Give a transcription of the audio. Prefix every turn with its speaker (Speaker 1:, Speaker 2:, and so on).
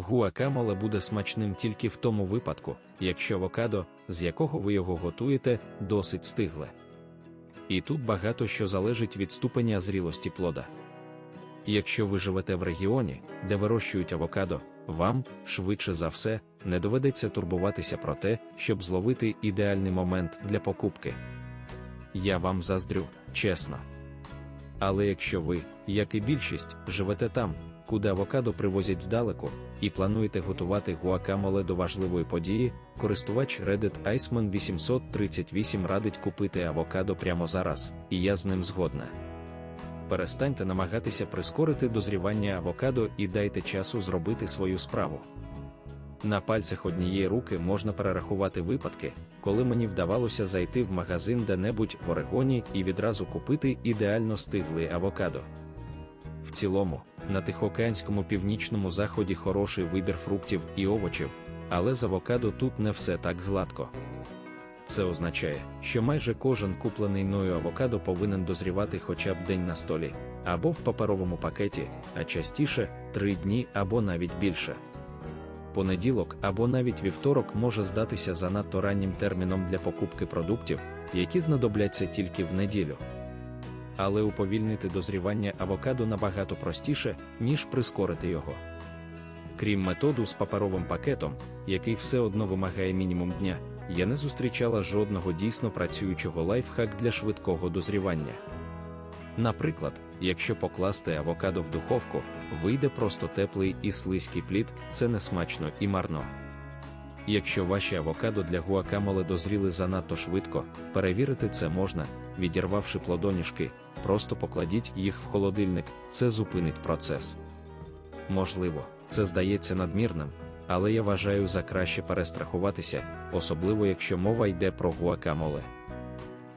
Speaker 1: Гуакамоле буде смачним тільки в тому випадку, якщо авокадо, з якого ви його готуєте, досить стигле. І тут багато що залежить від ступеня зрілості плода. Якщо ви живете в регіоні, де вирощують авокадо, вам, швидше за все, не доведеться турбуватися про те, щоб зловити ідеальний момент для покупки. Я вам заздрю, чесно. Але якщо ви, як і більшість, живете там, куди авокадо привозять здалеку, і плануєте готувати гуакамоле до важливої події, користувач Reddit Iceman 838 радить купити авокадо прямо зараз, і я з ним згодна. Перестаньте намагатися прискорити дозрівання авокадо і дайте часу зробити свою справу. На пальцях однієї руки можна перерахувати випадки, коли мені вдавалося зайти в магазин де-небудь в Орегоні і відразу купити ідеально стиглий авокадо. В цілому, на Тихоокеанському північному заході хороший вибір фруктів і овочів, але з авокадо тут не все так гладко. Це означає, що майже кожен куплений мною авокадо повинен дозрівати хоча б день на столі, або в паперовому пакеті, а частіше три дні або навіть більше. Понеділок або навіть вівторок може здатися занадто раннім терміном для покупки продуктів, які знадобляться тільки в неділю. Але уповільнити дозрівання авокадо набагато простіше, ніж прискорити його. Крім методу з паперовим пакетом, який все одно вимагає мінімум дня, я не зустрічала жодного дійсно працюючого лайфхак для швидкого дозрівання. Наприклад, якщо покласти авокадо в духовку, вийде просто теплий і слизький плід, це не смачно і марно. Якщо ваші авокадо для гуакамоле дозріли занадто швидко, перевірити це можна, відірвавши плодоніжки, просто покладіть їх в холодильник, це зупинить процес. Можливо, це здається надмірним, але я вважаю за краще перестрахуватися, особливо якщо мова йде про гуакамоле.